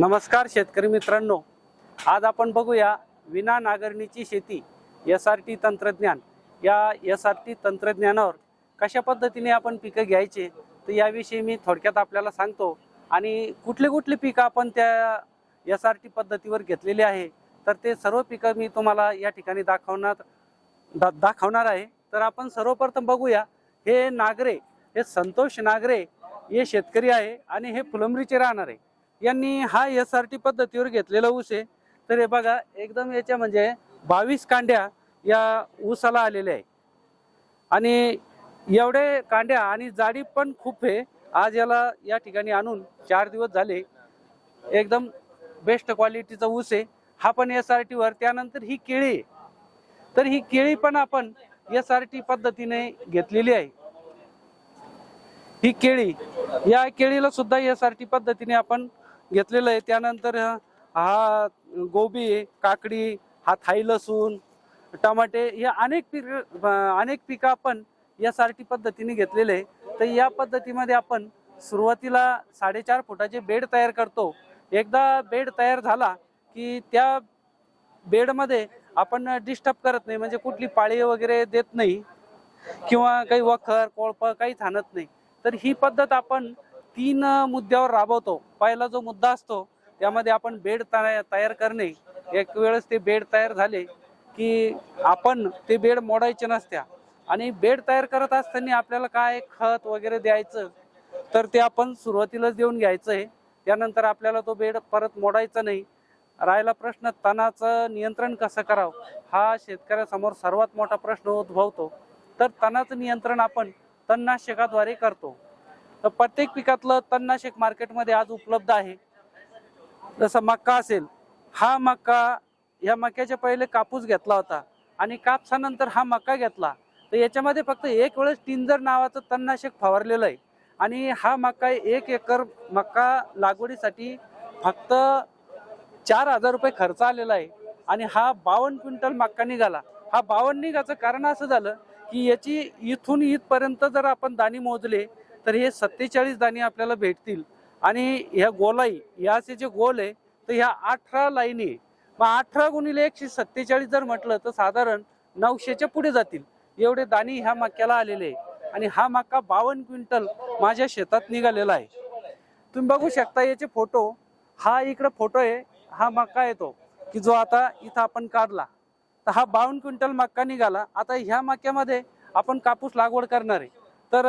नमस्कार शेतकरी मित्रांनो. आज आपण बघूया विना नांगरणीची शेती एस आर टी तंत्रज्ञान. या एस आर टी तंत्रज्ञानावर कशा पद्धतीने आपण पिकं घ्यायचे तर याविषयी मी थोडक्यात आपल्याला सांगतो. आणि कुठले कुठले पिकं आपण त्या एस आर टी पद्धतीवर घेतलेले आहे तर ते सर्व पिकं मी तुम्हाला या ठिकाणी दाखवणार दा दाखवणार आहे. तर आपण सर्वप्रथम बघूया हे नागरे हे संतोष नागरे हे शेतकरी आहे आणि हे फुलंबरीचे राहणार. आहे यांनी हा एस आर टी पद्धतीवर घेतलेला ऊस आहे. तर हे बघा एकदम याच्या म्हणजे बावीस कांड्या या ऊसाला आलेल्या आहे. आणि एवढे कांड्या आणि जाडी पण खूप आहे. आज याला या ठिकाणी आणून चार दिवस झाले. एकदम बेस्ट क्वालिटीचा ऊस आहे. हा पण एस आर टीवर त्यानंतर ही केळी आहे. तर ही केळी पण आपण एस आर टी पद्धतीने घेतलेली आहे. ही केळी या केळीला सुद्धा एस आर टी पद्धतीने आपण घेतलेलं आहे. त्यानंतर हा गोबी काकडी हा थाई लसूण टमाटे या अनेक पीक अनेक पिकं आपण यासारखी पद्धतीने घेतलेले आहे. तर या पद्धतीमध्ये आपण सुरुवातीला साडेचार फुटाचे बेड तयार करतो. एकदा बेड तयार झाला की त्या बेडमध्ये आपण डिस्टर्ब करत नाही. म्हणजे कुठली पाळी वगैरे देत नाही. किंवा काही वखर कोळप काही थांबत नाही. तर ही पद्धत आपण तीन मुद्द्यावर राबवतो. पहिला जो मुद्दा असतो त्यामध्ये आपण बेड तया- तयार करणे. एक वेळेस ते बेड तयार झाले की आपण ते बेड मोडायचे नसत्या. आणि बेड तयार करत असताना आपल्याला काय खत वगैरे द्यायचं तर ते आपण सुरुवातीलाच देऊन घ्यायचं आहे त्यानंतर आपल्याला तो बेड परत मोडायचा नाही. राहिला प्रश्न तणाचं नियंत्रण कसं करावं? हा शेतकऱ्यासमोर सर्वात मोठा प्रश्न उद्भवतो. तर तणाचं नियंत्रण आपण तणनाशकाद्वारे करतो. तर प्रत्येक पिकातलं तणनाशक मार्केटमध्ये आज उपलब्ध आहे. जसं मक्का असेल हा मक्का या मक्याच्या पहिले कापूस घेतला होता आणि कापसानंतर हा मक्का घेतला. तर याच्यामध्ये फक्त एक वेळेस टिंजर नावाचं तणनाशक फवारलेलं आहे. आणि हा मक्का एक एकर मक्का लागवडीसाठी फक्त चार हजार रुपये खर्च आलेला आहे. आणि हा बावन्न क्विंटल मक्का निघाला. हा बावन्न निघाचं कारण असं झालं की याची इथून इथपर्यंत जर आपण दाणी मोजले तर हे सत्तेचाळीस दाणे आपल्याला भेटतील. आणि ह्या गोलाई याचे जे गोल आहे तर ह्या अठरा लाईनी आहे. मग अठरा गुणिले एकशे सत्तेचाळीस जर म्हटलं तर साधारण नऊशेच्या पुढे जातील. एवढे दाणी ह्या मक्याला आलेले आहे. आणि हा मक्का बावन्न क्विंटल माझ्या शेतात निघालेला आहे. तुम्ही बघू शकता याचे फोटो. हा इकडे फोटो आहे. हा मक्का येतो की जो आता इथं आपण काढला. तर हा बावन्न क्विंटल मक्का निघाला. आता ह्या मक्यामध्ये आपण कापूस लागवड करणार आहे. तर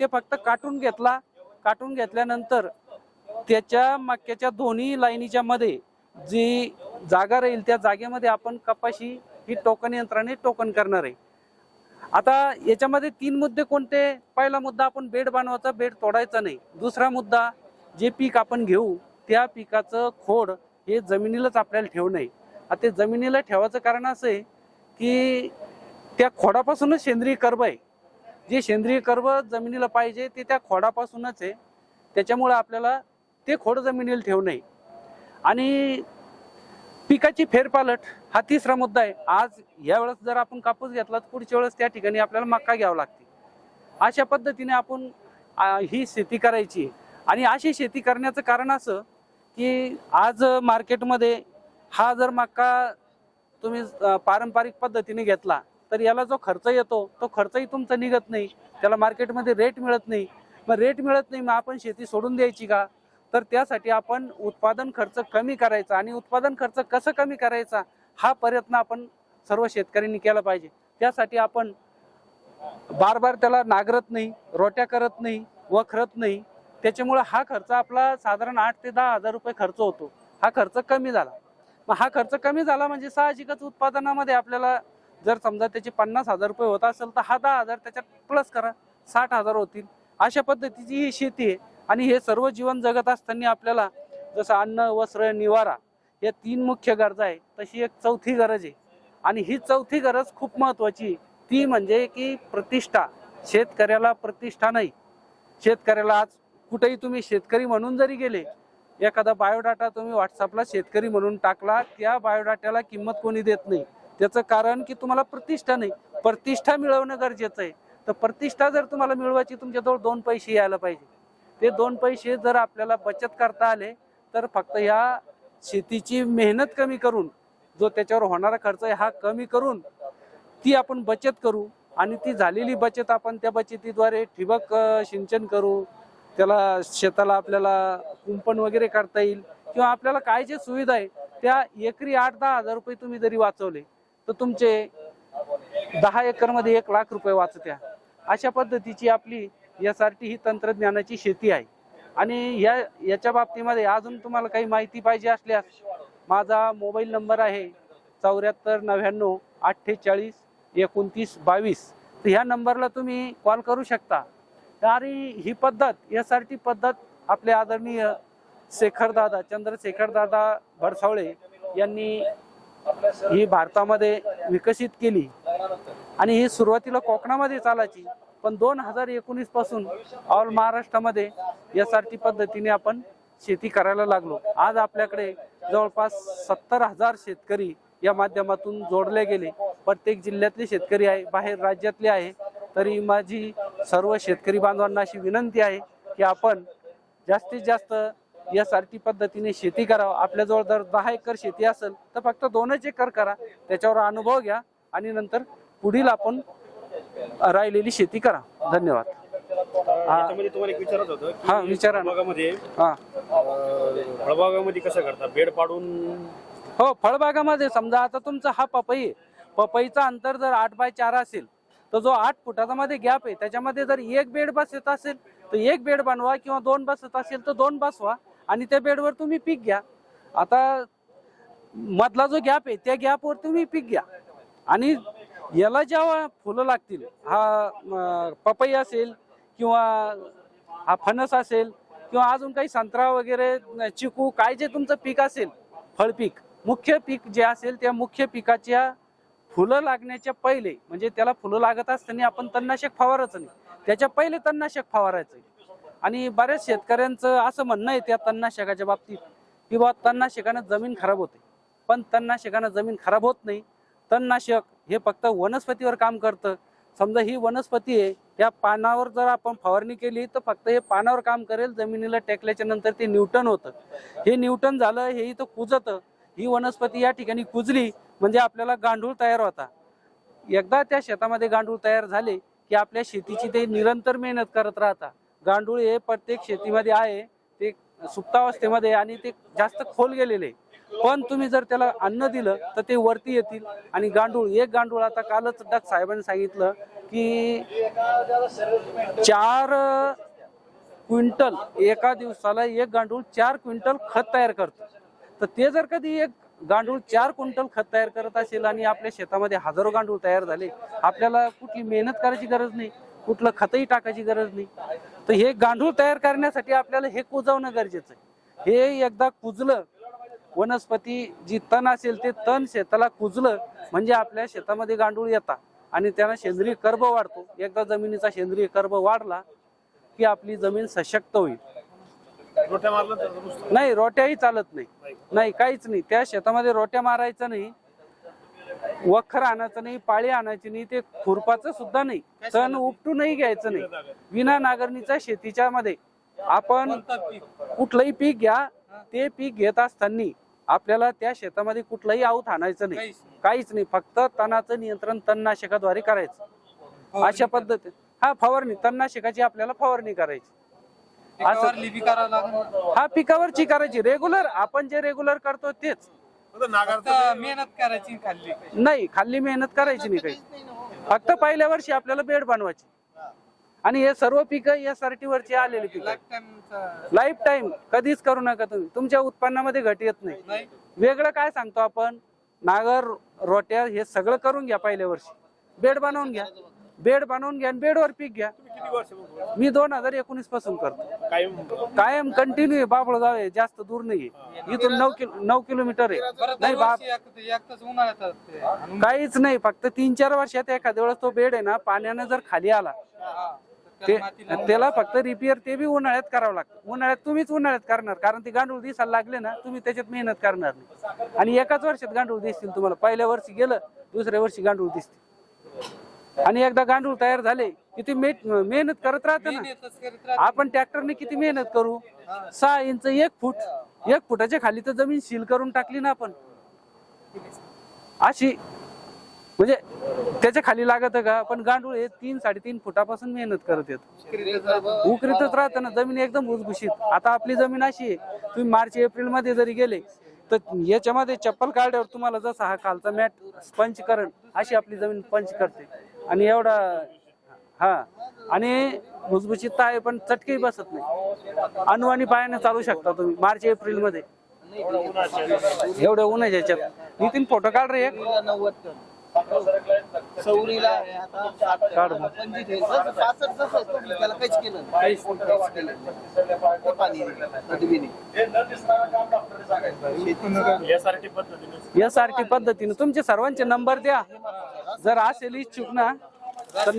ते फक्त काटून घेतला. काटून घेतल्यानंतर त्याच्या मक्याच्या दोन्ही लाईनीच्या मध्ये जी जागा राहील त्या जागेमध्ये आपण कपाशी ही टोकन यंत्राने टोकन करणार आहे. आता याच्यामध्ये तीन मुद्दे कोणते? पहिला मुद्दा आपण बेड बांधवायचा बेड तोडायचा नाही. दुसरा मुद्दा जे पीक आपण घेऊ त्या पिकाचं खोड हे जमिनीलाच आपल्याला ठेवू नये आता ते जमिनीला ठेवायचं कारण असं आहे की त्या खोडापासूनच सेंद्रिय कर्ब आहे. जे सेंद्रिय कर्व जमिनीला पाहिजे ते त्या खोडापासूनच आहे. त्याच्यामुळे आपल्याला ते खोड जमिनीला ठेवू नये. आणि पिकाची फेरपालट हा तिसरा मुद्दा आहे. आज या वेळेस जर आपण कापूस घेतला तर पुढच्या वेळेस त्या ठिकाणी आपल्याला मक्का घ्यावा लागते. अशा पद्धतीने आपण ही शेती करायची. आणि अशी शेती करण्याचं कारण असं की आज मार्केटमध्ये हा जर मक्का तुम्ही पारंपरिक पद्धतीने घेतला तर याला जो खर्च येतो तो खर्चही तुमचा निघत नाही. त्याला मार्केटमध्ये रेट मिळत नाही. मग रेट मिळत नाही मग आपण शेती सोडून द्यायची का? तर त्यासाठी आपण उत्पादन खर्च कमी करायचा आणि उत्पादन खर्च कसं कमी करायचा हा प्रयत्न आपण सर्व शेतकऱ्यांनी केला पाहिजे. त्यासाठी आपण बार बार त्याला नागरत नाही रोट्या करत नाही वखरत नाही. त्याच्यामुळे हा खर्च आपला साधारण आठ ते दहा हजार रुपये खर्च होतो. हा खर्च कमी झाला. मग हा खर्च कमी झाला म्हणजे साहजिकच उत्पादनामध्ये आपल्याला जर समजा त्याचे पन्नास हजार रुपये होत असेल तर हा दहा हजार त्याच्यात प्लस करा. साठ हजार होतील. अशा पद्धतीची ही शेती आहे. आणि हे सर्व जीवन जगत असताना आपल्याला जसं अन्न वस्त्र निवारा या तीन मुख्य गरजा आहे तशी एक चौथी गरज आहे. आणि ही चौथी गरज खूप महत्वाची ती म्हणजे की प्रतिष्ठा. शेतकऱ्याला प्रतिष्ठा नाही. शेतकऱ्याला आज कुठेही तुम्ही शेतकरी म्हणून जरी गेले एखादा बायोडाटा तुम्ही व्हॉट्सअपला शेतकरी म्हणून टाकला त्या बायोडाट्याला किंमत कोणी देत नाही. त्याचं कारण की तुम्हाला प्रतिष्ठा नाही. प्रतिष्ठा मिळवणं गरजेचं आहे. तर प्रतिष्ठा जर तुम्हाला मिळवायची तुमच्याजवळ दोन पैसे यायला पाहिजे. ते दोन पैसे जर आपल्याला बचत करता आले तर फक्त ह्या शेतीची मेहनत कमी करून जो त्याच्यावर होणारा खर्च आहे हा कमी करून ती आपण बचत करू आणि ती झालेली बचत आपण त्या बचतीद्वारे ठिबक सिंचन करू. त्याला शेताला आपल्याला कुंपण वगैरे करता येईल. किंवा आपल्याला काय जे सुविधा आहे त्या एकरी आठ दहा हजार रुपये तुम्ही जरी वाचवले तर तुमचे दहा एकरमध्ये एक लाख रुपये वाचत्या अशा पद्धतीची आपली एस आर टी ही तंत्रज्ञानाची शेती आहे. आणि या याच्या बाबतीमध्ये अजून तुम्हाला काही माहिती पाहिजे असल्यास माझा मोबाईल नंबर आहे चौऱ्याहत्तर नव्याण्णव अठ्ठेचाळीस एकोणतीस बावीस. तर ह्या नंबरला तुम्ही कॉल करू शकता. आणि ही पद्धत एस आर टी पद्धत आपले आदरणीय शेखरदादा चंद्रशेखरदादा भरसावळे यांनी ही भारतामध्ये विकसित केली. आणि ही सुरुवातीला कोकणामध्ये चालायची. पण दोन हजार एकोणीसपासून ऑल महाराष्ट्रामध्ये यासारखी पद्धतीने आपण शेती करायला लागलो. आज आपल्याकडे जवळपास सत्तर हजार शेतकरी या माध्यमातून जोडले गेले. प्रत्येक जिल्ह्यातले शेतकरी आहे बाहेर राज्यातले आहे. तरी माझी सर्व शेतकरी बांधवांना अशी विनंती आहे की आपण जास्तीत जास्त टी पद्धतीने शेती करावं. आपल्याजवळ जर दहा एकर शेती असेल तर फक्त दोनच एकर करा. त्याच्यावर अनुभव घ्या आणि नंतर पुढील आपण राहिलेली शेती करा. धन्यवाद. त्याच्यामध्ये तुम्हाला एक विचारत होतं की हा, विचारा ना. फळबागामध्ये हा. अं, फळबागामध्ये कसं करता बेड पाडून? हो फळबागामध्ये समजा आता तुमचा हा पपई आहे. पपईचा अंतर जर आठ बाय चार असेल तर जो आठ फुटाचा मध्ये गॅप आहे त्याच्यामध्ये जर एक बेड बसत असेल तर एक बेड बनवा किंवा दोन बसत असेल तर दोन बसवा. आणि त्या बेडवर तुम्ही पीक घ्या. आता मधला जो गॅप आहे त्या गॅपवर तुम्ही पीक घ्या. आणि याला जेव्हा फुलं लागतील हा पपई असेल किंवा हा फणस असेल किंवा अजून काही संत्रा वगैरे चिकू काय जे तुमचं पीक असेल फळपीक मुख्य पीक जे असेल त्या मुख्य पिकाच्या फुलं लागण्याच्या पहिले म्हणजे त्याला फुलं लागत असताना आपण तणनाशक फवारायचं नाही. त्याच्या पहिले तणनाशक फवारायचं आणि बऱ्याच शेतकऱ्यांचं असं म्हणणं आहे त्या तणनाशकाच्या बाबतीत की बाबा तणनाशकानं जमीन खराब होते. पण तणनाशकानं जमीन खराब होत नाही. तणनाशक हे फक्त वनस्पतीवर काम करतं. समजा ही वनस्पती आहे या पानावर जर आपण फवारणी केली तर फक्त हे पानावर काम करेल जमिनीला टेकल्याच्या नंतर ते न्यूटन होतं. हे न्यूटन झालं हे इथं कुजतं. ही वनस्पती या ठिकाणी कुजली म्हणजे आपल्याला गांडूळ तयार होता. एकदा त्या शेतामध्ये गांडूळ तयार झाले की आपल्या शेतीची ते निरंतर मेहनत करत राहता. गांडूळ हे प्रत्येक शेतीमध्ये आहे. ते सुप्तावस्थेमध्ये आहे आणि ते जास्त खोल गेलेले आहे. पण तुम्ही जर त्याला अन्न दिलं तर ते वरती येतील. आणि गांडूळ एक गांडूळ आता कालच डक साहेबांनी सांगितलं की चार क्विंटल एका दिवसाला एक गांडूळ चार क्विंटल खत तयार करतो. तर ते जर कधी एक गांडूळ चार क्विंटल खत तयार करत असेल आणि आपल्या शेतामध्ये हजारो गांडूळ तयार झाले आपल्याला कुठली मेहनत करायची गरज नाही. कुठलं खतही टाकायची गरज नाही. तर हे गांडूळ तयार करण्यासाठी आपल्याला हे कुजवणं गरजेचं आहे. हे एकदा कुजलं वनस्पती जी तण असेल ते तण शेताला कुजलं म्हणजे आपल्या शेतामध्ये गांडूळ येतात आणि त्याला सेंद्रिय कर्ब वाढतो. एकदा जमिनीचा सेंद्रिय कर्ब वाढला की आपली जमीन सशक्त होईल. रोट्या नाही रोट्याही चालत नाही. नाही काहीच नाही. त्या शेतामध्ये रोट्या मारायचं नाही. वखर आणायचं नाही पाळी आणायची नाही ते खुरपाचं सुद्धा नाही. तण उपटूनही घ्यायचं नाही. विना नांगरणीच्या शेतीच्या मध्ये. आपण कुठलंही पीक घ्या ते पीक घेत असताना आपल्याला त्या शेतामध्ये कुठलंही आऊत आणायचं नाही. काहीच नाही. फक्त तणाचं नियंत्रण तणनाशकाद्वारे करायचं. अशा पद्धती. हा फवारणी. तणनाशकाची आपल्याला फवारणी करायची. हा पिकावरची करायची. रेग्युलर आपण जे रेग्युलर करतो तेच. फक्त मेहनत करायची खाल्ली. नाही खाल्ली मेहनत करायची नाही काही. फक्त पहिल्या वर्षी आपल्याला बेड बनवायची. आणि हे सर्व पिकं या साठी वरची आलेली पिकं. टाइमचा लाईफ टाईम कधीच करू नका तुम्ही. तुमच्या उत्पन्नामध्ये घट येत नाही. नाही. वेगळं काय सांगतो आपण? नागर रोट्या हे सगळं करून घ्या पहिल्या वर्षी. बेड बनवून घ्या. बेड बनवून घ्या आणि बेडवर पीक घ्या. किती वर्ष बघू? मी दोन हजार एकोणीसपासून करतो. कायम कायम कंटिन्यू बाबळगाव आहे. जास्त दूर नाही इथून नऊ किलो नऊ किलोमीटर आहे. नाही बाप. काहीच नाही. फक्त तीन चार वर्षात एखाद्या वेळेस तो बेड आहे ना पाण्यानं जर खाली आला ते त्याला फक्त रिपेअर ते बी उन्हाळ्यात करावं लागतं. उन्हाळ्यात तुम्हीच उन्हाळ्यात करणार कारण ते गांडूळ दिसायला लागले ना तुम्ही त्याच्यात मेहनत करणार नाही. आणि एकाच वर्षात गांडूळ दिसतील तुम्हाला. पहिल्या वर्षी गेलं दुसऱ्या वर्षी गांडूळ दिसतील आणि एकदा गांडूळ तयार झाले की ते मे- मेहनत करत राहते ना. आपण ट्रॅक्टरने किती मेहनत करू? सहा इंच एक फूट. एक फुटाच्या खाली तर जमीन सील करून टाकली ना आपण. अशी म्हणजे त्याच्याखाली लागत का? पण गांडूळ हे तीन साडेतीन फुटापासून मेहनत करत येत. उकरीतच राहतं ना. जमीन एकदम भुसभुशीत आता आपली जमीन अशी आहे. तुम्ही मार्च एप्रिलमध्ये जरी गेले तर याच्यामध्ये चप्पल काढल्यावर तुम्हाला जसा हा खालचा मॅट पंच करण अशी आपली जमीन पंच करते. आणि एवढा हा. आणि भुसभुशीत आहे पण चटकेही बसत नाही. अनुवानी पायाने चालू शकता तुम्ही मार्च एप्रिलमध्ये एवढं ऊन आहे याच्यात. नितीन फोटो काढ रे एक. काढ. यासाठी पद्धतीने यासारखी पद्धतीने तुमचे सर्वांचे नंबर द्या. जर असेल इच्छुक ना तर